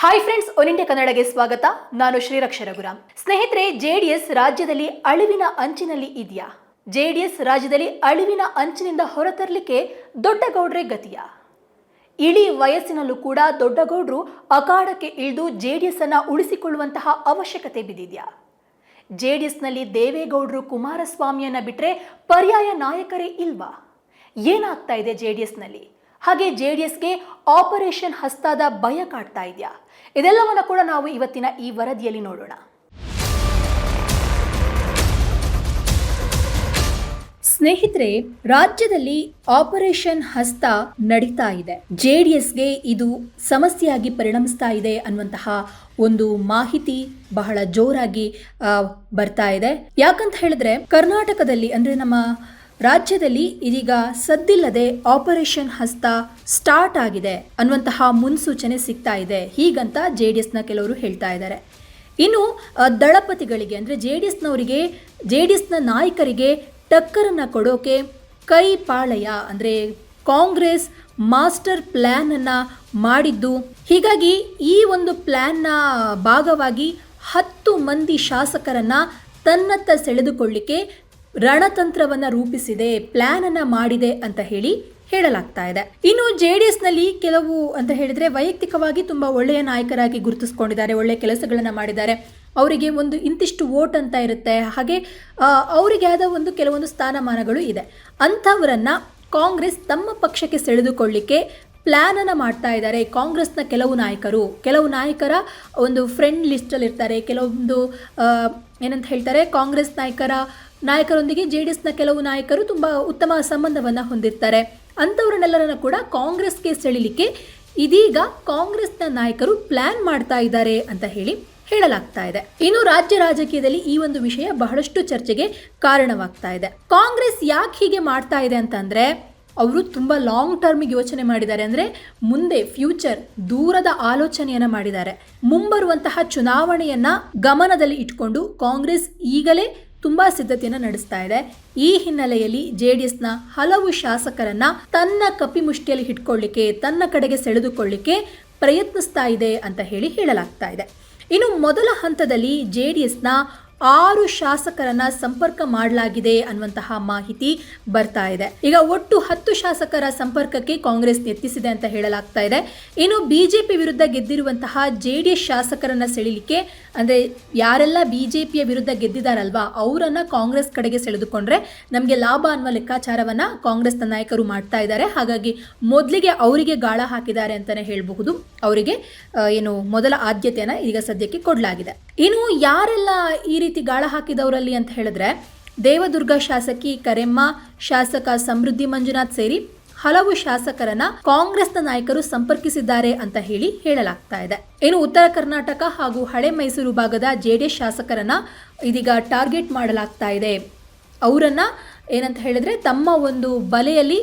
Hi friends one India ಕನ್ನಡಗೆ ಸ್ವಾಗತ. ನಾನು ಶ್ರೀರಕ್ಷ ರಘುರಾಮ್. ಸ್ನೇಹಿತರೆ ಜೆಡಿಎಸ್ ರಾಜ್ಯದಲ್ಲಿ ಅಳಿವಿನ ಅಂಚಿನಲ್ಲಿ ಇದೆಯಾ? ಜೆಡಿಎಸ್ ರಾಜ್ಯದಲ್ಲಿ ಅಳಿವಿನ ಅಂಚಿನಿಂದ ಹೊರತರಲಿಕ್ಕೆ ದೊಡ್ಡಗೌಡ್ರೆ ಗತಿಯ? ಇಳಿ ವಯಸ್ಸಿನಲ್ಲೂ ಕೂಡ ದೊಡ್ಡಗೌಡ್ರು ಅಖಾಡಕ್ಕೆ ಇಳಿದು ಜೆಡಿಎಸ್ ಅನ್ನು ಉಳಿಸಿಕೊಳ್ಳುವಂತಹ ಅವಶ್ಯಕತೆ ಬಿದ್ದಿದ್ಯಾ? ಜೆಡಿಎಸ್ನಲ್ಲಿ ದೇವೇಗೌಡರು ಕುಮಾರಸ್ವಾಮಿಯನ್ನ ಬಿಟ್ಟರೆ ಪರ್ಯಾಯ ನಾಯಕರೇ ಇಲ್ವಾ? ಏನಾಗ್ತಾ ಇದೆ ಜೆಡಿಎಸ್ನಲ್ಲಿ ಹಾಗೆ ಜೆಡಿಎಸ್ಗೆ ಆಪರೇಷನ್ ಹಸ್ತಾದ ಭಯ ಕಾಡ್ತಾ ಇದೆಯಾ? ಇದೆಲ್ಲವನ್ನು ಕೂಡ ನಾವು ಇವತ್ತಿನ ಈ ವರದಿಯಲ್ಲಿ ನೋಡೋಣ. ಸ್ನೇಹಿತರೆ, ರಾಜ್ಯದಲ್ಲಿ ಆಪರೇಷನ್ ಹಸ್ತ ನಡೀತಾ ಇದೆ. ಜೆ ಡಿ ಎಸ್ಗೆ ಇದು ಸಮಸ್ಯೆಯಾಗಿ ಪರಿಣಮಿಸ್ತಾ ಇದೆ ಅನ್ನುವಂತಹ ಒಂದು ಮಾಹಿತಿ ಬಹಳ ಜೋರಾಗಿ ಬರ್ತಾ ಇದೆ. ಯಾಕಂತ ಹೇಳಿದ್ರೆ, ಕರ್ನಾಟಕದಲ್ಲಿ ಅಂದ್ರೆ ನಮ್ಮ ರಾಜ್ಯದಲ್ಲಿ ಇದೀಗ ಸದ್ದಿಲ್ಲದೆ ಆಪರೇಷನ್ ಹಸ್ತ ಸ್ಟಾರ್ಟ್ ಆಗಿದೆ ಅನ್ನುವಂತಹ ಮುನ್ಸೂಚನೆ ಸಿಗ್ತಾ ಇದೆ. ಹೀಗಂತ ಜೆ ಡಿ ಎಸ್ನ ಕೆಲವರು ಹೇಳ್ತಾ ಇದ್ದಾರೆ. ಇನ್ನು ದಳಪತಿಗಳಿಗೆ ಅಂದರೆ ಜೆ ಡಿ ಎಸ್ನವರಿಗೆ ಜೆ ಡಿ ಎಸ್ನ ನಾಯಕರಿಗೆ ಟಕ್ಕರನ್ನು ಕೊಡೋಕೆ ಕೈ ಪಾಳಯ ಅಂದರೆ ಕಾಂಗ್ರೆಸ್ ಮಾಸ್ಟರ್ ಪ್ಲ್ಯಾನನ್ನು ಮಾಡಿದ್ದು. ಹೀಗಾಗಿ ಈ ಒಂದು ಪ್ಲ್ಯಾನ್ನ ಭಾಗವಾಗಿ ಹತ್ತು ಮಂದಿ ಶಾಸಕರನ್ನು ತನ್ನತ್ತ ಸೆಳೆದುಕೊಳ್ಳಿಕ್ಕೆ ರಣತಂತ್ರವನ್ನ ರೂಪಿಸಿದೆ ಪ್ಲಾನ್ ಅನ್ನ ಮಾಡಿದೆ ಅಂತ ಹೇಳಿ ಹೇಳಲಾಗ್ತಾ ಇದೆ. ಇನ್ನು ಜೆ ಡಿ ನಲ್ಲಿ ಕೆಲವು ಅಂತ ಹೇಳಿದ್ರೆ ವೈಯಕ್ತಿಕವಾಗಿ ತುಂಬಾ ಒಳ್ಳೆಯ ನಾಯಕರಾಗಿ ಗುರುತಿಸ್ಕೊಂಡಿದ್ದಾರೆ ಒಳ್ಳೆಯ ಕೆಲಸಗಳನ್ನು ಮಾಡಿದ್ದಾರೆ. ಅವರಿಗೆ ಒಂದು ಇಂತಿಷ್ಟು ವೋಟ್ ಅಂತ ಇರುತ್ತೆ. ಹಾಗೆ ಅವರಿಗೆ ಆದ ಒಂದು ಕೆಲವೊಂದು ಸ್ಥಾನಮಾನಗಳು ಇದೆ. ಅಂಥವರನ್ನು ಕಾಂಗ್ರೆಸ್ ತಮ್ಮ ಪಕ್ಷಕ್ಕೆ ಸೆಳೆದುಕೊಳ್ಳಿಕ್ಕೆ ಪ್ಲ್ಯಾನನ್ನು ಮಾಡ್ತಾ ಇದ್ದಾರೆ. ಕಾಂಗ್ರೆಸ್ನ ಕೆಲವು ನಾಯಕರು, ಕೆಲವು ನಾಯಕರ ಒಂದು ಫ್ರೆಂಡ್ ಲಿಸ್ಟಲ್ಲಿ ಇರ್ತಾರೆ ಕೆಲವೊಂದು ಏನಂತ ಹೇಳ್ತಾರೆ, ಕಾಂಗ್ರೆಸ್ ನಾಯಕರ ನಾಯಕರೊಂದಿಗೆ ಜೆ ಡಿ ಎಸ್ನ ಕೆಲವು ನಾಯಕರು ತುಂಬ ಉತ್ತಮ ಸಂಬಂಧವನ್ನು ಹೊಂದಿರ್ತಾರೆ. ಅಂಥವ್ರನ್ನೆಲ್ಲರನ್ನ ಕೂಡ ಕಾಂಗ್ರೆಸ್ಗೆ ಸೆಳಿಲಿಕ್ಕೆ ಇದೀಗ ಕಾಂಗ್ರೆಸ್ನ ನಾಯಕರು ಪ್ಲಾನ್ ಮಾಡ್ತಾ ಇದ್ದಾರೆ ಅಂತ ಹೇಳಿ ಹೇಳಲಾಗ್ತಾ ಇದೆ. ಇನ್ನು ರಾಜ್ಯ ರಾಜಕೀಯದಲ್ಲಿ ಈ ಒಂದು ವಿಷಯ ಬಹಳಷ್ಟು ಚರ್ಚೆಗೆ ಕಾರಣವಾಗ್ತಾ ಇದೆ. ಕಾಂಗ್ರೆಸ್ ಯಾಕೆ ಹೀಗೆ ಮಾಡ್ತಾ ಇದೆ ಅಂತಂದ್ರೆ, ಅವರು ತುಂಬ ಲಾಂಗ್ ಟರ್ಮಿಗೆ ಯೋಚನೆ ಮಾಡಿದ್ದಾರೆ ಅಂದರೆ, ಮುಂದೆ ಫ್ಯೂಚರ್ ದೂರದ ಆಲೋಚನೆಯನ್ನ ಮಾಡಿದ್ದಾರೆ. ಮುಂಬರುವಂತಹ ಚುನಾವಣೆಯನ್ನ ಗಮನದಲ್ಲಿ ಇಟ್ಕೊಂಡು ಕಾಂಗ್ರೆಸ್ ಈಗಲೇ ತುಂಬಾ ಸಿದ್ಧತೆಯನ್ನು ನಡೆಸ್ತಾ ಇದೆ. ಈ ಹಿನ್ನೆಲೆಯಲ್ಲಿ ಜೆ ಡಿ ಎಸ್ನ ಹಲವು ಶಾಸಕರನ್ನ ತನ್ನ ಕಪಿಮುಷ್ಟಿಯಲ್ಲಿ ಹಿಡ್ಕೊಳ್ಳಿಕ್ಕೆ, ತನ್ನ ಕಡೆಗೆ ಸೆಳೆದುಕೊಳ್ಳಿಕ್ಕೆ ಪ್ರಯತ್ನಿಸ್ತಾ ಇದೆ ಅಂತ ಹೇಳಿ ಹೇಳಲಾಗ್ತಾ ಇದೆ. ಇನ್ನು ಮೊದಲ ಹಂತದಲ್ಲಿ ಜೆ ಡಿ ಎಸ್ನ ಆರು ಶಾಸಕರನ್ನ ಸಂಪರ್ಕ ಮಾಡಲಾಗಿದೆ ಅನ್ನುವಂತಹ ಮಾಹಿತಿ ಬರ್ತಾ ಇದೆ. ಈಗ ಒಟ್ಟು ಹತ್ತು ಶಾಸಕರ ಸಂಪರ್ಕಕ್ಕೆ ಕಾಂಗ್ರೆಸ್ ಯತ್ನಿಸಿದೆ ಅಂತ ಹೇಳಲಾಗ್ತಾ ಇದೆ. ಇನ್ನು ಬಿಜೆಪಿ ವಿರುದ್ಧ ಗೆದ್ದಿರುವಂತಹ ಜೆ ಡಿ ಎಸ್ ಶಾಸಕರನ್ನ ಸೆಳಿಲಿಕ್ಕೆ ಅಂದ್ರೆ ಯಾರೆಲ್ಲ ಬಿ ಜೆ ಪಿಯ ವಿರುದ್ಧ ಗೆದ್ದಿದಾರಲ್ವಾ, ಅವರನ್ನು ಕಾಂಗ್ರೆಸ್ ಕಡೆಗೆ ಸೆಳೆದುಕೊಂಡ್ರೆ ನಮಗೆ ಲಾಭ ಅನ್ನುವ ಲೆಕ್ಕಾಚಾರವನ್ನು ಕಾಂಗ್ರೆಸ್ನ ನಾಯಕರು ಮಾಡ್ತಾ ಇದ್ದಾರೆ. ಹಾಗಾಗಿ ಮೊದಲಿಗೆ ಅವರಿಗೆ ಗಾಳ ಹಾಕಿದ್ದಾರೆ ಅಂತಲೇ ಹೇಳಬಹುದು. ಅವರಿಗೆ ಏನು ಮೊದಲ ಆದ್ಯತೆಯನ್ನು ಈಗ ಸದ್ಯಕ್ಕೆ ಕೊಡಲಾಗಿದೆ. ಇನ್ನು ಯಾರೆಲ್ಲ ಈ ರೀತಿ ಗಾಳ ಹಾಕಿದವರಲ್ಲಿ ಅಂತ ಹೇಳಿದ್ರೆ ದೇವದುರ್ಗ ಶಾಸಕಿ ಕರೆಮ್ಮ, ಶಾಸಕ ಸಮೃದ್ಧಿ ಮಂಜುನಾಥ್ ಸೇರಿ ಹಲವು ಶಾಸಕರನ್ನ ಕಾಂಗ್ರೆಸ್ನ ನಾಯಕರು ಸಂಪರ್ಕಿಸಿದ್ದಾರೆ ಅಂತ ಹೇಳಿ ಹೇಳಲಾಗ್ತಾ ಇದೆ. ಇನ್ನು ಉತ್ತರ ಕರ್ನಾಟಕ ಹಾಗೂ ಹಳೆ ಮೈಸೂರು ಭಾಗದ ಜೆಡಿಎಸ್ ಶಾಸಕರನ್ನ ಇದೀಗ ಟಾರ್ಗೆಟ್ ಮಾಡಲಾಗ್ತಾ ಇದೆ. ಅವರನ್ನ ಏನಂತ ಹೇಳಿದ್ರೆ ತಮ್ಮ ಒಂದು ಬಲೆಯಲ್ಲಿ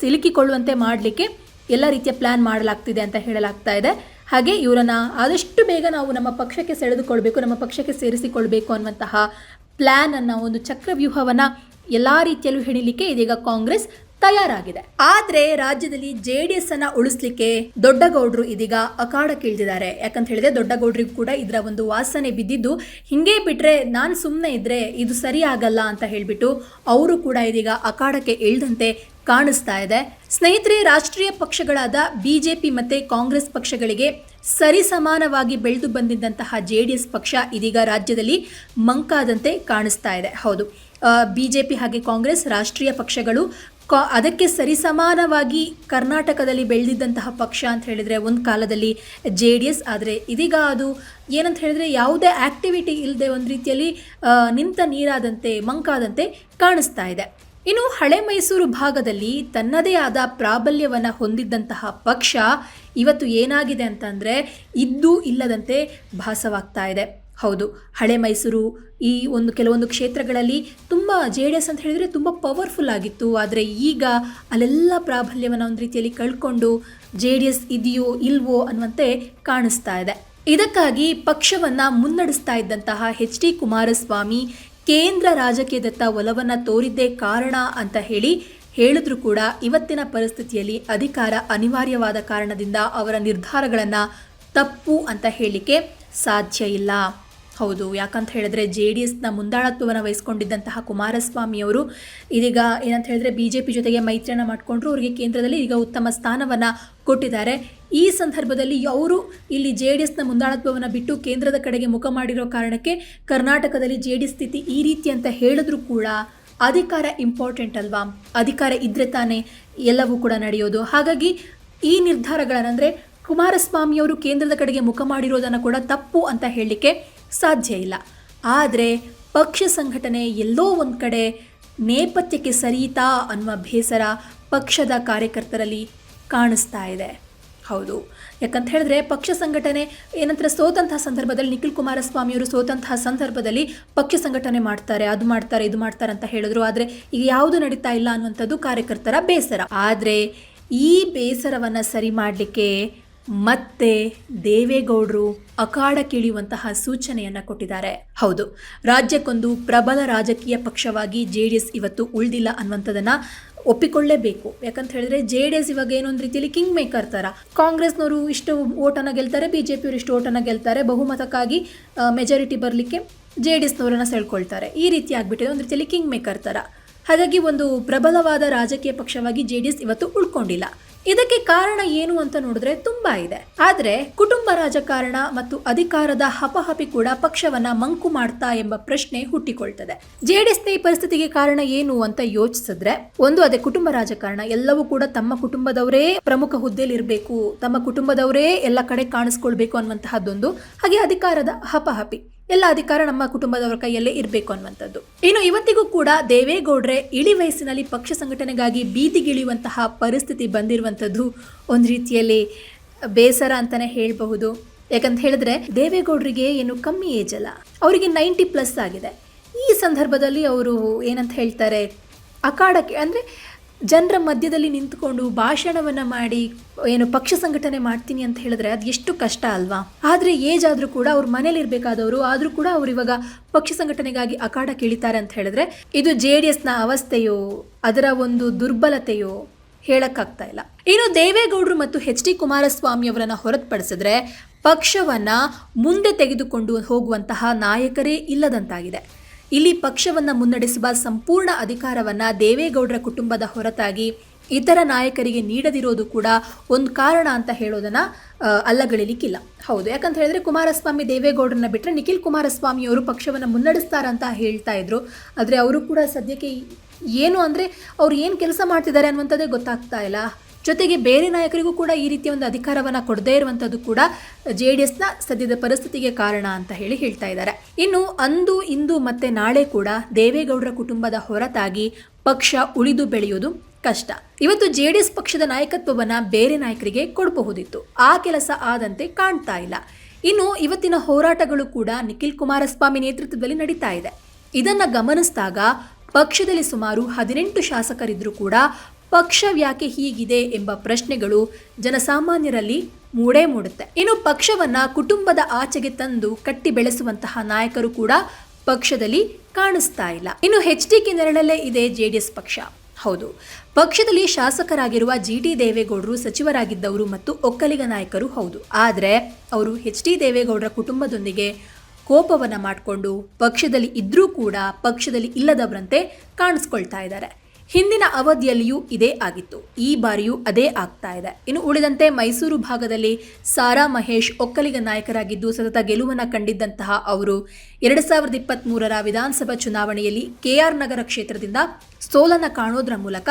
ಸಿಲುಕಿಕೊಳ್ಳುವಂತೆ ಮಾಡಲಿಕ್ಕೆ ಎಲ್ಲ ರೀತಿಯ ಪ್ಲಾನ್ ಮಾಡಲಾಗ್ತಿದೆ ಅಂತ ಹೇಳಲಾಗ್ತಾ ಇದೆ. ಹಾಗೆ ಇವರನ್ನ ಆದಷ್ಟು ಬೇಗ ನಾವು ನಮ್ಮ ಪಕ್ಷಕ್ಕೆ ಸೆಳೆದುಕೊಳ್ಬೇಕು, ನಮ್ಮ ಪಕ್ಷಕ್ಕೆ ಸೇರಿಸಿಕೊಳ್ಬೇಕು ಅನ್ನುವಂತಹ ಪ್ಲಾನ್ ಅನ್ನ ಒಂದು ಚಕ್ರವ್ಯೂಹವನ್ನ ಎಲ್ಲಾ ರೀತಿಯಲ್ಲೂ ಹೆಣಿಲಿಕ್ಕೆ ಇದೀಗ ಕಾಂಗ್ರೆಸ್ ತಯಾರಾಗಿದೆ. ಆದ್ರೆ ರಾಜ್ಯದಲ್ಲಿ ಜೆ ಡಿ ಎಸ್ ಅನ್ನ ಉಳಿಸ್ಲಿಕ್ಕೆ ದೊಡ್ಡಗೌಡರು ಇದೀಗ ಅಖಾಡಕ್ಕೆ ಕೇಳ್ತಿದ್ದಾರೆ ಯಾಕಂತ ಹೇಳಿದ್ರೆ ದೊಡ್ಡಗೌಡರಿಗೂ ಕೂಡ ಇದರ ಒಂದು ವಾಸನೆ ಬಿದ್ದಿದ್ದು, ಹಿಂಗೆ ಬಿಟ್ರೆ ನಾನು ಸುಮ್ಮನೆ ಇದ್ರೆ ಇದು ಸರಿ ಆಗಲ್ಲ ಅಂತ ಹೇಳ್ಬಿಟ್ಟು ಅವರು ಕೂಡ ಇದೀಗ ಅಖಾಡಕ್ಕೆ ಇಳ್ದಂತೆ ಕಾಣಿಸ್ತಾ ಇದೆ. ಸ್ನೇಹಿತರೆ, ರಾಷ್ಟ್ರೀಯ ಪಕ್ಷಗಳಾದ ಬಿಜೆಪಿ ಮತ್ತೆ ಕಾಂಗ್ರೆಸ್ ಪಕ್ಷಗಳಿಗೆ ಸರಿ ಸಮಾನವಾಗಿ ಬೆಳೆದು ಬಂದಿದ್ದಂತಹ ಜೆ ಡಿ ಎಸ್ ಪಕ್ಷ ಇದೀಗ ರಾಜ್ಯದಲ್ಲಿ ಮಂಕಾದಂತೆ ಕಾಣಿಸ್ತಾ ಇದೆ. ಹೌದು. ಬಿಜೆಪಿ ಹಾಗೆ ಕಾಂಗ್ರೆಸ್ ರಾಷ್ಟ್ರೀಯ ಪಕ್ಷಗಳು ಅದಕ್ಕೆ ಸರಿಸಮಾನವಾಗಿ ಕರ್ನಾಟಕದಲ್ಲಿ ಬೆಳೆದಿದ್ದಂತಹ ಪಕ್ಷ ಅಂತ ಹೇಳಿದರೆ ಒಂದು ಕಾಲದಲ್ಲಿ ಜೆ ಡಿ ಎಸ್, ಆದರೆ ಇದೀಗ ಅದು ಏನಂತ ಹೇಳಿದರೆ ಯಾವುದೇ ಆ್ಯಕ್ಟಿವಿಟಿ ಇಲ್ಲದೆ ಒಂದು ರೀತಿಯಲ್ಲಿ ನಿಂತ ನೀರಾದಂತೆ, ಮಂಕಾದಂತೆ ಕಾಣಿಸ್ತಾ ಇದೆ. ಇನ್ನು ಹಳೆ ಮೈಸೂರು ಭಾಗದಲ್ಲಿ ತನ್ನದೇ ಆದ ಪ್ರಾಬಲ್ಯವನ್ನು ಹೊಂದಿದ್ದಂತಹ ಪಕ್ಷ ಇವತ್ತು ಏನಾಗಿದೆ ಅಂತಂದರೆ ಇದ್ದೂ ಇಲ್ಲದಂತೆ ಭಾಸವಾಗ್ತಾ ಇದೆ. ಹೌದು. ಹಳೆ ಮೈಸೂರು, ಈ ಒಂದು ಕೆಲವೊಂದು ಕ್ಷೇತ್ರಗಳಲ್ಲಿ ತುಂಬ ಜೆ ಡಿ ಎಸ್ ಅಂತ ಹೇಳಿದರೆ ತುಂಬ ಪವರ್ಫುಲ್ ಆಗಿತ್ತು. ಆದರೆ ಈಗ ಅಲ್ಲೆಲ್ಲ ಪ್ರಾಬಲ್ಯವನ್ನು ಒಂದು ರೀತಿಯಲ್ಲಿ ಕಳ್ಕೊಂಡು ಜೆ ಡಿ ಎಸ್ ಇದೆಯೋ ಇಲ್ವೋ ಅನ್ನುವಂತೆ ಕಾಣಿಸ್ತಾ ಇದೆ. ಇದಕ್ಕಾಗಿ ಪಕ್ಷವನ್ನು ಮುನ್ನಡೆಸ್ತಾ ಇದ್ದಂತಹ ಎಚ್ ಡಿ ಕುಮಾರಸ್ವಾಮಿ ಕೇಂದ್ರ ರಾಜಕೀಯದತ್ತ ಒಲವನ್ನು ತೋರಿದ್ದೇ ಕಾರಣ ಅಂತ ಹೇಳಿ ಹೇಳಿದ್ರು ಕೂಡ ಇವತ್ತಿನ ಪರಿಸ್ಥಿತಿಯಲ್ಲಿ ಅಧಿಕಾರ ಅನಿವಾರ್ಯವಾದ ಕಾರಣದಿಂದ ಅವರ ನಿರ್ಧಾರಗಳನ್ನು ತಪ್ಪು ಅಂತ ಹೇಳಲಿಕ್ಕೆ ಸಾಧ್ಯ ಇಲ್ಲ. ಹೌದು, ಯಾಕಂತ ಹೇಳಿದ್ರೆ ಜೆ ಡಿ ಎಸ್ನ ಮುಂದಾಳತ್ವವನ್ನು ವಹಿಸ್ಕೊಂಡಿದ್ದಂತಹ ಕುಮಾರಸ್ವಾಮಿಯವರು ಇದೀಗ ಏನಂತ ಹೇಳಿದ್ರೆ ಬಿ ಜೆ ಪಿ ಜೊತೆಗೆ ಮೈತ್ರಿಯನ್ನು ಮಾಡಿಕೊಂಡ್ರು. ಅವರಿಗೆ ಕೇಂದ್ರದಲ್ಲಿ ಈಗ ಉತ್ತಮ ಸ್ಥಾನವನ್ನು ಕೊಟ್ಟಿದ್ದಾರೆ. ಈ ಸಂದರ್ಭದಲ್ಲಿ ಅವರು ಇಲ್ಲಿ ಜೆ ಡಿ ಎಸ್ನ ಮುಂದಾಳತ್ವವನ್ನು ಬಿಟ್ಟು ಕೇಂದ್ರದ ಕಡೆಗೆ ಮುಖ ಮಾಡಿರೋ ಕಾರಣಕ್ಕೆ ಕರ್ನಾಟಕದಲ್ಲಿ ಜೆ ಡಿ ಸ್ಥಿತಿ ಈ ರೀತಿ ಅಂತ ಹೇಳಿದ್ರು ಕೂಡ ಅಧಿಕಾರ ಇಂಪಾರ್ಟೆಂಟ್ ಅಲ್ವಾ? ಅಧಿಕಾರ ಇದ್ರೆ ತಾನೇ ಎಲ್ಲವೂ ಕೂಡ ನಡೆಯೋದು. ಹಾಗಾಗಿ ಈ ನಿರ್ಧಾರಗಳನ್ನು ಅಂದರೆ ಕುಮಾರಸ್ವಾಮಿಯವರು ಕೇಂದ್ರದ ಕಡೆಗೆ ಮುಖ ಮಾಡಿರೋದನ್ನು ಕೂಡ ತಪ್ಪು ಅಂತ ಹೇಳಲಿಕ್ಕೆ ಸಾಧ್ಯ ಇಲ್ಲ. ಆದರೆ ಪಕ್ಷ ಸಂಘಟನೆ ಎಲ್ಲೋ ಒಂದು ಕಡೆ ನೇಪಥ್ಯಕ್ಕೆ ಸರಿಯಿತಾ ಅನ್ನುವ ಬೇಸರ ಪಕ್ಷದ ಕಾರ್ಯಕರ್ತರಲ್ಲಿ ಕಾಣಿಸ್ತಾ ಇದೆ. ಹೌದು. ಯಾಕಂತ ಹೇಳಿದ್ರೆ ಪಕ್ಷ ಸಂಘಟನೆ ಏನಂತಾರೆ, ಸೋತಂತಹ ಸಂದರ್ಭದಲ್ಲಿ ನಿಖಿಲ್ ಕುಮಾರಸ್ವಾಮಿಯವರು ಸೋತಂತಹ ಸಂದರ್ಭದಲ್ಲಿ ಪಕ್ಷ ಸಂಘಟನೆ ಮಾಡ್ತಾರೆ, ಅದು ಮಾಡ್ತಾರೆ, ಇದು ಮಾಡ್ತಾರೆ ಅಂತ ಹೇಳಿದ್ರು. ಆದರೆ ಈಗ ಯಾವುದು ನಡೀತಾ ಇಲ್ಲ ಅನ್ನುವಂಥದ್ದು ಕಾರ್ಯಕರ್ತರ ಬೇಸರ. ಆದರೆ ಈ ಬೇಸರವನ್ನು ಸರಿ ಮಾಡಲಿಕ್ಕೆ ಮತ್ತೆ ದೇವೇಗೌಡರು ಅಖಾಡಕ್ಕಿಳಿಯುವಂತಹ ಸೂಚನೆಯನ್ನ ಕೊಟ್ಟಿದ್ದಾರೆ. ಹೌದು, ರಾಜ್ಯಕ್ಕೊಂದು ಪ್ರಬಲ ರಾಜಕೀಯ ಪಕ್ಷವಾಗಿ ಜೆ ಡಿ ಎಸ್ ಇವತ್ತು ಉಳಿದಿಲ್ಲ ಅನ್ನುವಂಥದ್ದನ್ನ ಒಪ್ಪಿಕೊಳ್ಳೇಬೇಕು. ಯಾಕಂತ ಹೇಳಿದ್ರೆ ಜೆ ಡಿ ಎಸ್ ಇವಾಗ ಏನೊಂದು ರೀತಿಯಲ್ಲಿ ಕಿಂಗ್ ಮೇಕರ್ ಥರ ಕಾಂಗ್ರೆಸ್ನವರು ಇಷ್ಟು ಓಟನ್ನು ಗೆಲ್ತಾರೆ, ಬಿ ಜೆ ಪಿಯವರು ಇಷ್ಟು ಓಟನ್ನು ಗೆಲ್ತಾರೆ, ಬಹುಮತಕ್ಕಾಗಿ ಮೆಜಾರಿಟಿ ಬರಲಿಕ್ಕೆ ಜೆ ಡಿ ಎಸ್ನವರನ್ನು ಸೆಳ್ಕೊಳ್ತಾರೆ. ಈ ರೀತಿ ಆಗ್ಬಿಟ್ಟಿದೆ, ಒಂದು ರೀತಿಯಲ್ಲಿ ಕಿಂಗ್ ಮೇಕರ್ ಥರ ಹಾಗಾಗಿ ಒಂದು ಪ್ರಬಲವಾದ ರಾಜಕೀಯ ಪಕ್ಷವಾಗಿ ಜೆ ಡಿ ಎಸ್ ಇವತ್ತು ಉಳ್ಕೊಂಡಿಲ್ಲ. ಇದಕ್ಕೆ ಕಾರಣ ಏನು ಅಂತ ನೋಡಿದ್ರೆ ತುಂಬಾ ಇದೆ. ಆದ್ರೆ ಕುಟುಂಬ ರಾಜಕಾರಣ ಮತ್ತು ಅಧಿಕಾರದ ಹಪಹಪಿ ಕೂಡ ಪಕ್ಷವನ್ನ ಮಂಕು ಮಾಡ್ತಾ ಎಂಬ ಪ್ರಶ್ನೆ ಹುಟ್ಟಿಕೊಳ್ತದೆ. ಜೆಡಿಎಸ್ನ ಈ ಪರಿಸ್ಥಿತಿಗೆ ಕಾರಣ ಏನು ಅಂತ ಯೋಚಿಸಿದ್ರೆ, ಒಂದು, ಅದೇ ಕುಟುಂಬ ರಾಜಕಾರಣ ಎಲ್ಲವೂ ಕೂಡ ತಮ್ಮ ಕುಟುಂಬದವರೇ ಪ್ರಮುಖ ಹುದ್ದೆಯಲ್ಲಿ ಇರಬೇಕು ತಮ್ಮ ಕುಟುಂಬದವರೇ ಎಲ್ಲ ಕಡೆ ಕಾಣಿಸ್ಕೊಳ್ಬೇಕು ಅನ್ನುವಂತಹದ್ದೊಂದು, ಹಾಗೆ ಅಧಿಕಾರದ ಹಪಹಪಿ. ಎಲ್ಲ ಅಧಿಕಾರ ನಮ್ಮ ಕುಟುಂಬದವರ ಕೈಯಲ್ಲೇ ಇರಬೇಕು ಅನ್ನುವಂಥದ್ದು. ಇನ್ನು ಇವತ್ತಿಗೂ ಕೂಡ ದೇವೇಗೌಡ್ರೆ ಇಳಿ ವಯಸ್ಸಿನಲ್ಲಿ ಪಕ್ಷ ಸಂಘಟನೆಗಾಗಿ ಬೀದಿಗಿಳಿಯುವಂತಹ ಪರಿಸ್ಥಿತಿ ಬಂದಿರುವಂಥದ್ದು ಒಂದು ರೀತಿಯಲ್ಲಿ ಬೇಸರ ಅಂತಾನೆ ಹೇಳಬಹುದು. ಯಾಕಂತ ಹೇಳಿದ್ರೆ ದೇವೇಗೌಡರಿಗೆ ಏನು ಕಮ್ಮಿ ಏಜ್ ಅಲ್ಲ. ಅವರಿಗೆ ನೈಂಟಿ ಪ್ಲಸ್ ಆಗಿದೆ. ಈ ಸಂದರ್ಭದಲ್ಲಿ ಅವರು ಏನಂತ ಹೇಳ್ತಾರೆ? ಅಖಾಡಕ್ಕೆ ಅಂದರೆ ಜನರ ಮಧ್ಯದಲ್ಲಿ ನಿಂತ್ಕೊಂಡು ಭಾಷಣವನ್ನ ಮಾಡಿ, ಏನು ಪಕ್ಷ ಸಂಘಟನೆ ಮಾಡ್ತೀನಿ ಅಂತ ಹೇಳಿದ್ರೆ ಅದು ಎಷ್ಟು ಕಷ್ಟ ಅಲ್ವಾ? ಆದರೆ ಏಜ್ ಆದರೂ ಕೂಡ ಅವ್ರ ಮನೇಲಿ ಇರಬೇಕಾದವರು ಆದರೂ ಕೂಡ ಅವ್ರು ಇವಾಗ ಪಕ್ಷ ಸಂಘಟನೆಗಾಗಿ ಅಖಾಡ ಕೇಳಿತಾರೆ ಅಂತ ಹೇಳಿದ್ರೆ ಇದು ಜೆ ಡಿ ಎಸ್ನ ಅವಸ್ಥೆಯೋ, ಅದರ ಒಂದು ದುರ್ಬಲತೆಯೋ ಹೇಳಕ್ಕಾಗ್ತಾ ಇಲ್ಲ. ಇನ್ನು ದೇವೇಗೌಡರು ಮತ್ತು ಎಚ್ ಡಿ ಕುಮಾರಸ್ವಾಮಿ ಅವರನ್ನ ಹೊರತುಪಡಿಸಿದ್ರೆ ಪಕ್ಷವನ್ನ ಮುಂದೆ ತೆಗೆದುಕೊಂಡು ಹೋಗುವಂತಹ ನಾಯಕರೇ ಇಲ್ಲದಂತಾಗಿದೆ. ಇಲ್ಲಿ ಪಕ್ಷವನ್ನ ಮುನ್ನಡೆಸುವ ಸಂಪೂರ್ಣ ಅಧಿಕಾರವನ್ನ ದೇವೇಗೌಡರ ಕುಟುಂಬದ ಹೊರತಾಗಿ ಇತರ ನಾಯಕರಿಗೆ ನೀಡದಿರೋದು ಕೂಡ ಒಂದು ಕಾರಣ ಅಂತ ಹೇಳೋದನ್ನ ಅಲ್ಲಗಳಿಲಿಕ್ಕಿಲ್ಲ. ಹೌದು, ಯಾಕಂತ ಹೇಳಿದ್ರೆ ಕುಮಾರಸ್ವಾಮಿ ದೇವೇಗೌಡರನ್ನ ಬಿಟ್ಟರೆ ನಿಖಿಲ್ ಕುಮಾರಸ್ವಾಮಿ ಅವರು ಪಕ್ಷವನ್ನು ಮುನ್ನಡೆಸ್ತಾರಂತ ಹೇಳ್ತಾ ಇದ್ರು. ಆದರೆ ಅವರು ಕೂಡ ಸದ್ಯಕ್ಕೆ ಏನು ಅಂದರೆ ಅವ್ರು ಏನು ಕೆಲಸ ಮಾಡ್ತಿದ್ದಾರೆ ಅನ್ನುವಂಥದ್ದೇ ಗೊತ್ತಾಗ್ತಾ ಇಲ್ಲ. ಜೊತೆಗೆ ಬೇರೆ ನಾಯಕರಿಗೂ ಕೂಡ ಈ ರೀತಿಯ ಒಂದು ಅಧಿಕಾರವನ್ನು ಕೊಡದೇ ಇರುವಂಥದ್ದು ಕೂಡ ಜೆ ಡಿ ಎಸ್ನ ಸದ್ಯದ ಪರಿಸ್ಥಿತಿಗೆ ಕಾರಣ ಅಂತ ಹೇಳಿ ಹೇಳ್ತಾ ಇದ್ದಾರೆ. ಇನ್ನು ಅಂದು, ಇಂದು ಮತ್ತೆ ನಾಳೆ ಕೂಡ ದೇವೇಗೌಡರ ಕುಟುಂಬದ ಹೊರತಾಗಿ ಪಕ್ಷ ಉಳಿದು ಬೆಳೆಯುವುದು ಕಷ್ಟ. ಇವತ್ತು ಜೆ ಡಿ ಎಸ್ ಪಕ್ಷದ ನಾಯಕತ್ವವನ್ನ ಬೇರೆ ನಾಯಕರಿಗೆ ಕೊಡಬಹುದಿತ್ತು. ಆ ಕೆಲಸ ಆದಂತೆ ಕಾಣ್ತಾ ಇಲ್ಲ. ಇನ್ನು ಇವತ್ತಿನ ಹೋರಾಟಗಳು ಕೂಡ ನಿಖಿಲ್ ಕುಮಾರಸ್ವಾಮಿ ನೇತೃತ್ವದಲ್ಲಿ ನಡೀತಾ ಇದೆ. ಇದನ್ನ ಗಮನಿಸಿದಾಗ ಪಕ್ಷದಲ್ಲಿ ಸುಮಾರು ಹದಿನೆಂಟು ಶಾಸಕರಿದ್ದರೂ ಕೂಡ ಪಕ್ಷ ಯಾಕೆ ಹೀಗಿದೆ ಎಂಬ ಪ್ರಶ್ನೆಗಳು ಜನಸಾಮಾನ್ಯರಲ್ಲಿ ಮೂಡೇ ಮೂಡುತ್ತೆ. ಇನ್ನು ಪಕ್ಷವನ್ನ ಕುಟುಂಬದ ಆಚೆಗೆ ತಂದು ಕಟ್ಟಿ ಬೆಳೆಸುವಂತಹ ನಾಯಕರು ಕೂಡ ಪಕ್ಷದಲ್ಲಿ ಕಾಣಿಸ್ತಾ ಇಲ್ಲ. ಇನ್ನು ಎಚ್ ಡಿ ಕೆ ನೆರಳಲ್ಲೇ ಇದೆ ಜೆ ಡಿ ಎಸ್ ಪಕ್ಷ. ಹೌದು. ಪಕ್ಷದಲ್ಲಿ ಶಾಸಕರಾಗಿರುವ ಜಿ ಟಿ ದೇವೇಗೌಡರು ಸಚಿವರಾಗಿದ್ದವರು ಮತ್ತು ಒಕ್ಕಲಿಗ ನಾಯಕರು ಹೌದು. ಆದರೆ ಅವರು ಎಚ್ ಡಿ ದೇವೇಗೌಡರ ಕುಟುಂಬದೊಂದಿಗೆ ಕೋಪವನ್ನು ಮಾಡಿಕೊಂಡು ಪಕ್ಷದಲ್ಲಿ ಇದ್ದರೂ ಕೂಡ ಪಕ್ಷದಲ್ಲಿ ಇಲ್ಲದವರಂತೆ ಕಾಣಿಸ್ಕೊಳ್ತಾ ಇದ್ದಾರೆ. ಹಿಂದಿನ ಅವಧಿಯಲ್ಲಿಯೂ ಇದೇ ಆಗಿತ್ತು. ಈ ಬಾರಿಯೂ ಅದೇ ಆಗ್ತಾ ಇದೆ. ಇನ್ನು ಉಳಿದಂತೆ ಮೈಸೂರು ಭಾಗದಲ್ಲಿ ಸಾರಾ ಮಹೇಶ್ ಒಕ್ಕಲಿಗ ನಾಯಕರಾಗಿದ್ದು, ಸತತ ಗೆಲುವನ್ನು ಕಂಡಿದ್ದಂತಹ ಅವರು ಎರಡು ಸಾವಿರದ ಇಪ್ಪತ್ತ್ ಮೂರರ ವಿಧಾನಸಭಾ ಚುನಾವಣೆಯಲ್ಲಿ ಕೆಆರ್ ನಗರ ಕ್ಷೇತ್ರದಿಂದ ಸೋಲನ್ನು ಕಾಣೋದ್ರ ಮೂಲಕ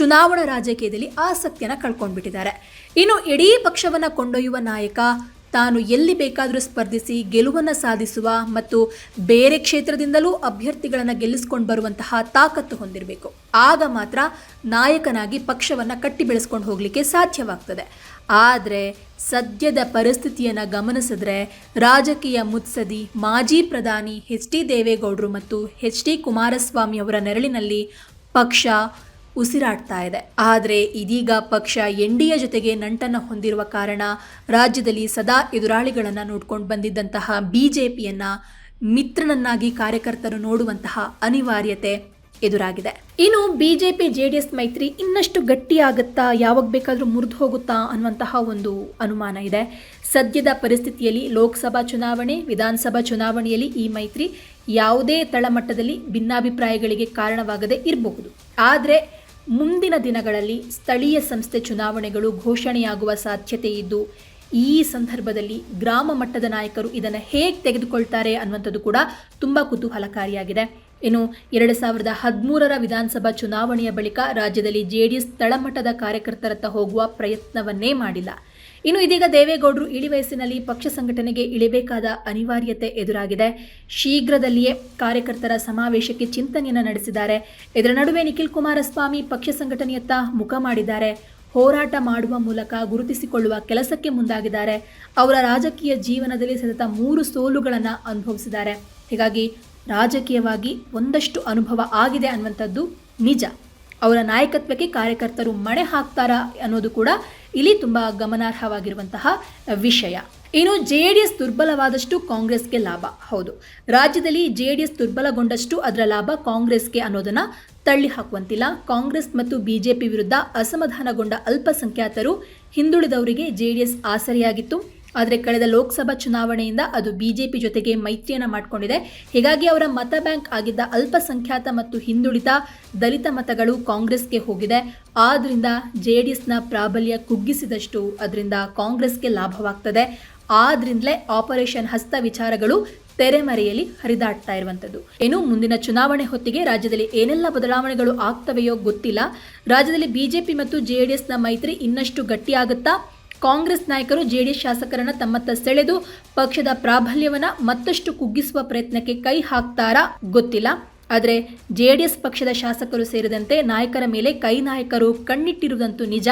ಚುನಾವಣಾ ರಾಜಕೀಯದಲ್ಲಿ ಆಸಕ್ತಿಯನ್ನು ಕಳ್ಕೊಂಡ್ಬಿಟ್ಟಿದ್ದಾರೆ. ಇನ್ನು ಇಡೀ ಪಕ್ಷವನ್ನು ಕೊಂಡೊಯ್ಯುವ ನಾಯಕ ತಾನು ಎಲ್ಲಿ ಬೇಕಾದರೂ ಸ್ಪರ್ಧಿಸಿ ಗೆಲುವನ್ನು ಸಾಧಿಸುವ ಮತ್ತು ಬೇರೆ ಕ್ಷೇತ್ರದಿಂದಲೂ ಅಭ್ಯರ್ಥಿಗಳನ್ನು ಗೆಲ್ಲಿಸ್ಕೊಂಡು ಬರುವಂತಹ ತಾಕತ್ತು ಹೊಂದಿರಬೇಕು. ಆಗ ಮಾತ್ರ ನಾಯಕನಾಗಿ ಪಕ್ಷವನ್ನು ಕಟ್ಟಿ ಬೆಳೆಸ್ಕೊಂಡು ಹೋಗಲಿಕ್ಕೆ ಸಾಧ್ಯವಾಗ್ತದೆ. ಆದರೆ ಸದ್ಯದ ಪರಿಸ್ಥಿತಿಯನ್ನು ಗಮನಿಸಿದ್ರೆ ರಾಜಕೀಯ ಮುತ್ಸದಿ ಮಾಜಿ ಪ್ರಧಾನಿ ಎಚ್ ಡಿ ದೇವೇಗೌಡರು ಮತ್ತು ಎಚ್ ಡಿ ಕುಮಾರಸ್ವಾಮಿ ಅವರ ನೆರಳಿನಲ್ಲಿ ಪಕ್ಷ ಉಸಿರಾಡ್ತಾ ಇದೆ. ಆದರೆ ಇದೀಗ ಪಕ್ಷ ಎನ್ ಡಿ ಎ ಜೊತೆಗೆ ನಂಟನ್ನು ಹೊಂದಿರುವ ಕಾರಣ ರಾಜ್ಯದಲ್ಲಿ ಸದಾ ಎದುರಾಳಿಗಳನ್ನು ನೋಡ್ಕೊಂಡು ಬಂದಿದ್ದಂತಹ ಬಿ ಜೆ ಮಿತ್ರನನ್ನಾಗಿ ಕಾರ್ಯಕರ್ತರು ನೋಡುವಂತಹ ಅನಿವಾರ್ಯತೆ ಎದುರಾಗಿದೆ. ಇನ್ನು ಬಿಜೆಪಿ ಜೆ ಡಿ ಎಸ್ ಮೈತ್ರಿ ಇನ್ನಷ್ಟು ಗಟ್ಟಿಯಾಗುತ್ತಾ ಯಾವಾಗ ಬೇಕಾದರೂ ಮುರಿದು ಹೋಗುತ್ತಾ ಅನ್ನುವಂತಹ ಒಂದು ಅನುಮಾನ ಇದೆ. ಸದ್ಯದ ಪರಿಸ್ಥಿತಿಯಲ್ಲಿ ಲೋಕಸಭಾ ಚುನಾವಣೆ, ವಿಧಾನಸಭಾ ಚುನಾವಣೆಯಲ್ಲಿ ಈ ಮೈತ್ರಿ ಯಾವುದೇ ತಳಮಟ್ಟದಲ್ಲಿ ಭಿನ್ನಾಭಿಪ್ರಾಯಗಳಿಗೆ ಕಾರಣವಾಗದೇ ಇರಬಹುದು. ಆದರೆ ಮುಂದಿನ ದಿನಗಳಲ್ಲಿ ಸ್ಥಳೀಯ ಸಂಸ್ಥೆ ಚುನಾವಣೆಗಳು ಘೋಷಣೆಯಾಗುವ ಸಾಧ್ಯತೆ ಇದ್ದು, ಈ ಸಂದರ್ಭದಲ್ಲಿ ಗ್ರಾಮ ಮಟ್ಟದ ನಾಯಕರು ಇದನ್ನು ಹೇಗೆ ತೆಗೆದುಕೊಳ್ತಾರೆ ಅನ್ನುವಂಥದ್ದು ಕೂಡ ತುಂಬ ಕುತೂಹಲಕಾರಿಯಾಗಿದೆ. ಇನ್ನು ಎರಡು ಸಾವಿರದ ಹದಿಮೂರರ ವಿಧಾನಸಭಾ ಚುನಾವಣೆಯ ಬಳಿಕ ರಾಜ್ಯದಲ್ಲಿ ಜೆಡಿಎಸ್ ತಳಮಟ್ಟದ ಕಾರ್ಯಕರ್ತರತ್ತ ಹೋಗುವ ಪ್ರಯತ್ನವನ್ನೇ ಮಾಡಿಲ್ಲ. ಇನ್ನು ಇದೀಗ ದೇವೇಗೌಡರು ಇಳಿ ವಯಸ್ಸಿನಲ್ಲಿ ಪಕ್ಷ ಸಂಘಟನೆಗೆ ಇಳಿಬೇಕಾದ ಅನಿವಾರ್ಯತೆ ಎದುರಾಗಿದೆ. ಶೀಘ್ರದಲ್ಲಿಯೇ ಕಾರ್ಯಕರ್ತರ ಸಮಾವೇಶಕ್ಕೆ ಚಿಂತನೆಯನ್ನು ನಡೆಸಿದ್ದಾರೆ. ಇದರ ನಡುವೆ ನಿಖಿಲ್ ಕುಮಾರಸ್ವಾಮಿ ಪಕ್ಷ ಸಂಘಟನೆಯತ್ತ ಮುಖ ಮಾಡಿದ್ದಾರೆ. ಹೋರಾಟ ಮಾಡುವ ಮೂಲಕ ಗುರುತಿಸಿಕೊಳ್ಳುವ ಕೆಲಸಕ್ಕೆ ಮುಂದಾಗಿದ್ದಾರೆ. ಅವರ ರಾಜಕೀಯ ಜೀವನದಲ್ಲಿ ಸತತ ಮೂರು ಸೋಲುಗಳನ್ನು ಅನುಭವಿಸಿದ್ದಾರೆ. ಹೀಗಾಗಿ ರಾಜಕೀಯವಾಗಿ ಒಂದಷ್ಟು ಅನುಭವ ಆಗಿದೆ ಅನ್ನುವಂಥದ್ದು ನಿಜ. ಅವರ ನಾಯಕತ್ವಕ್ಕೆ ಕಾರ್ಯಕರ್ತರು ಮಣೆ ಹಾಕ್ತಾರಾ ಅನ್ನೋದು ಕೂಡ ಇಲ್ಲಿ ತುಂಬ ಗಮನಾರ್ಹವಾಗಿರುವಂತಹ ವಿಷಯ. ಇನ್ನು ಜೆ ಡಿ ಎಸ್ ದುರ್ಬಲವಾದಷ್ಟು ಕಾಂಗ್ರೆಸ್ಗೆ ಲಾಭ. ಹೌದು. ರಾಜ್ಯದಲ್ಲಿ ಜೆ ಡಿ ಎಸ್ ದುರ್ಬಲಗೊಂಡಷ್ಟು ಅದರ ಲಾಭ ಕಾಂಗ್ರೆಸ್ಗೆ ಅನ್ನೋದನ್ನ ತಳ್ಳಿ ಹಾಕುವಂತಿಲ್ಲ. ಕಾಂಗ್ರೆಸ್ ಮತ್ತು ಬಿಜೆಪಿ ವಿರುದ್ಧ ಅಸಮಾಧಾನಗೊಂಡ ಅಲ್ಪಸಂಖ್ಯಾತರು ಹಿಂದುಳಿದವರಿಗೆ ಜೆ ಡಿ ಎಸ್ ಆಸರೆಯಾಗಿತ್ತು. ಆದರೆ ಕಳೆದ ಲೋಕಸಭಾ ಚುನಾವಣೆಯಿಂದ ಅದು ಬಿಜೆಪಿ ಜೊತೆಗೆ ಮೈತ್ರಿಯನ್ನು ಮಾಡಿಕೊಂಡಿದೆ. ಹೀಗಾಗಿ ಅವರ ಮತ ಬ್ಯಾಂಕ್ ಆಗಿದ್ದ ಅಲ್ಪಸಂಖ್ಯಾತ ಮತ್ತು ಹಿಂದುಳಿದ ದಲಿತ ಮತಗಳು ಕಾಂಗ್ರೆಸ್ಗೆ ಹೋಗಿದೆ. ಆದ್ದರಿಂದ ಜೆ ಡಿ ಎಸ್ನ ಪ್ರಾಬಲ್ಯ ಕುಗ್ಗಿಸಿದಷ್ಟು ಅದರಿಂದ ಕಾಂಗ್ರೆಸ್ಗೆ ಲಾಭವಾಗ್ತದೆ. ಆದ್ರಿಂದಲೇ ಆಪರೇಷನ್ ಹಸ್ತ ವಿಚಾರಗಳು ತೆರೆಮರೆಯಲ್ಲಿ ಹರಿದಾಡ್ತಾ ಇರುವಂಥದ್ದು. ಏನು, ಮುಂದಿನ ಚುನಾವಣೆ ಹೊತ್ತಿಗೆ ರಾಜ್ಯದಲ್ಲಿ ಏನೆಲ್ಲ ಬದಲಾವಣೆಗಳು ಆಗ್ತವೆಯೋ ಗೊತ್ತಿಲ್ಲ. ರಾಜ್ಯದಲ್ಲಿ ಬಿಜೆಪಿ ಮತ್ತು ಜೆಡಿಎಸ್ನ ಮೈತ್ರಿ ಇನ್ನಷ್ಟು ಗಟ್ಟಿಯಾಗುತ್ತಾ ಕಾಂಗ್ರೆಸ್ ನಾಯಕರು ಜೆಡಿಎಸ್ ಶಾಸಕರನ್ನ ತಮ್ಮತ್ತ ಸೆಳೆದು ಪಕ್ಷದ ಪ್ರಾಬಲ್ಯವನ್ನ ಮತ್ತಷ್ಟು ಕುಗ್ಗಿಸುವ ಪ್ರಯತ್ನಕ್ಕೆ ಕೈ ಹಾಕ್ತಾರಾ ಗೊತ್ತಿಲ್ಲ. ಆದರೆ ಜೆಡಿಎಸ್ ಪಕ್ಷದ ಶಾಸಕರು ಸೇರಿದಂತೆ ನಾಯಕರ ಮೇಲೆ ಕೈ ನಾಯಕರು ಕಣ್ಣಿಟ್ಟಿರುವುದಂತೂ ನಿಜ.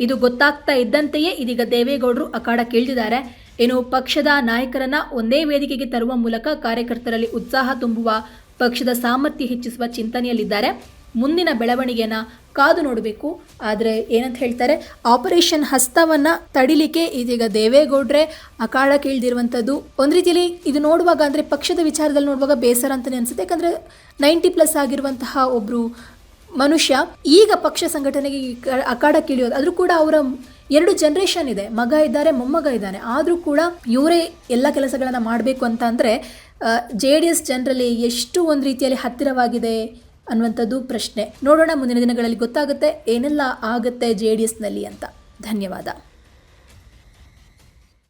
ಇದು ಗೊತ್ತಾಗ್ತಾ ಇದ್ದಂತೆಯೇ ಇದೀಗ ದೇವೇಗೌಡರು ಅಖಾಡ ಕೇಳಿದ್ದಾರೆ ಏನು ಪಕ್ಷದ ನಾಯಕರನ್ನ ಒಂದೇ ವೇದಿಕೆಗೆ ತರುವ ಮೂಲಕ ಕಾರ್ಯಕರ್ತರಲ್ಲಿ ಉತ್ಸಾಹ ತುಂಬುವ ಪಕ್ಷದ ಸಾಮರ್ಥ್ಯ ಹೆಚ್ಚಿಸುವ ಚಿಂತನೆಯಲ್ಲಿದ್ದಾರೆ. ಮುಂದಿನ ಬೆಳವಣಿಗೆಯನ್ನ ಕಾದು ನೋಡಬೇಕು. ಆದರೆ ಏನಂತ ಹೇಳ್ತಾರೆ, ಆಪರೇಷನ್ ಹಸ್ತವನ್ನು ತಡಿಲಿಕ್ಕೆ ಇದೀಗ ದೇವೇಗೌಡ್ರೆ ಅಕಾಳ ಕೇಳ್ದಿರುವಂಥದ್ದು ಒಂದು ರೀತಿಯಲ್ಲಿ ಇದು ನೋಡುವಾಗ ಅಂದರೆ ಪಕ್ಷದ ವಿಚಾರದಲ್ಲಿ ನೋಡುವಾಗ ಬೇಸರ ಅಂತಲೇ ಅನಿಸುತ್ತೆ. ಯಾಕಂದರೆ ನೈಂಟಿ ಪ್ಲಸ್ ಆಗಿರುವಂತಹ ಒಬ್ಬರು ಮನುಷ್ಯ ಈಗ ಪಕ್ಷ ಸಂಘಟನೆಗೆ ಅಖಾಡ ಕೀಳಿಯೋದು. ಆದರೂ ಕೂಡ ಅವರ ಎರಡು ಜನ್ರೇಷನ್ ಇದೆ. ಮಗ ಇದ್ದಾರೆ, ಮೊಮ್ಮಗ ಇದ್ದಾನೆ. ಆದರೂ ಕೂಡ ಇವರೇ ಎಲ್ಲ ಕೆಲಸಗಳನ್ನು ಮಾಡಬೇಕು ಅಂತ ಅಂದರೆ ಜೆ ಡಿ ಎಸ್ ಜನರಲ್ಲಿ ಎಷ್ಟು ಒಂದು ರೀತಿಯಲ್ಲಿ ಹತ್ತಿರವಾಗಿದೆ ಅನ್ನುವಂಥದ್ದು ಪ್ರಶ್ನೆ. ನೋಡೋಣ ಮುಂದಿನ ದಿನಗಳಲ್ಲಿ ಗೊತ್ತಾಗುತ್ತೆ ಏನೆಲ್ಲ ಆಗುತ್ತೆ ಜೆ ಡಿ ಅಂತ. ಧನ್ಯವಾದ.